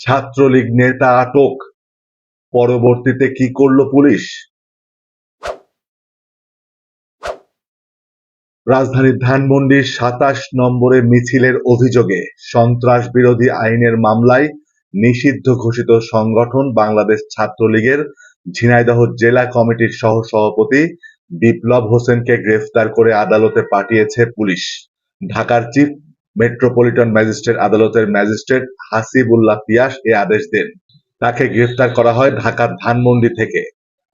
ছাত্রলীগ নেতা আটক। পরবর্তীতে কি করল পুলিশ? রাজধানীর ধানমন্ডির সাতাশ নম্বরে মিছিলের অভিযোগে সন্ত্রাস বিরোধী আইনের মামলায় নিষিদ্ধ ঘোষিত সংগঠন বাংলাদেশ ছাত্রলীগের ঝিনাইদহ জেলা কমিটির সহ সভাপতি বিপ্লব হোসেনকে গ্রেফতার করে আদালতে পাঠিয়েছে পুলিশ। ঢাকার চিফ মেট্রোপলিটন ম্যাজিস্ট্রেট আদালতের ম্যাজিস্ট্রেট হাসিবুল্লাহ পিয়াস এ আদেশ দেন। তাকে গ্রেফতার করা হয় ঢাকার ধানমন্ডি থেকে।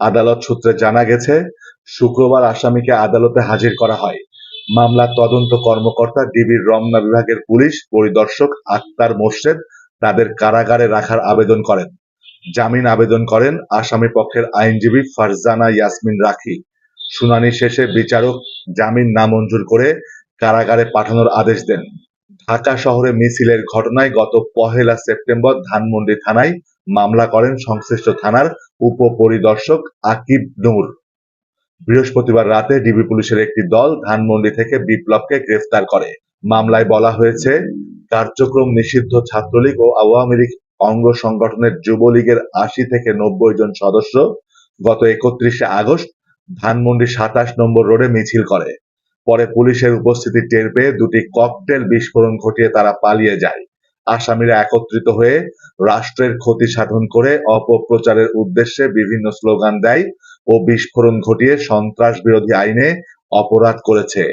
আদালত সূত্রে জানা গেছে, শুক্রবার আসামিকে আদালতে হাজির করা হয়। মামলার তদন্ত কর্মকর্তা ডিবির রমনা বিভাগের পুলিশ পরিদর্শক আক্তার মোর্শেদ তাদের কারাগারে রাখার আবেদন করেন। জামিন আবেদন করেন আসামি পক্ষের আইনজীবী ফারজানা ইয়াসমিন রাখি। শুনানি শেষে বিচারক জামিন নামঞ্জুর করে কারাগারে পাঠানোর আদেশ দেন। ঢাকা শহরে মিছিলের ঘটনায় গত পহেলা সেপ্টেম্বর ধানমন্ডি থানায় মামলা করেন সংশ্লিষ্ট থানার উপপরিদর্শক আকিব নূর। বৃহস্পতিবার রাতে ডিবি পুলিশের একটি দল ধানমন্ডি থেকে বিপ্লবকে গ্রেফতার করে। মামলায় বলা হয়েছে, কার্যক্রম নিষিদ্ধ ছাত্রলীগ ও আওয়ামী লীগ অঙ্গ সংগঠনের যুবলীগের আশি থেকে নব্বই জন সদস্য গত একত্রিশে আগস্ট ধানমন্ডি সাতাশ নম্বর রোডে মিছিল করে। পরে পুলিশের উপস্থিতি টের পেয়ে দুটি ককটেল বিস্ফোরণ ঘটিয়ে তারা পালিয়ে যায়। আসামিরা একত্রিত হয়ে রাষ্ট্রের ক্ষতি সাধন করে অপপ্রচারের উদ্দেশ্যে বিভিন্ন স্লোগান দেয় ও বিস্ফোরণ ঘটিয়ে সন্ত্রাস বিরোধী আইনে অপরাধ করেছে।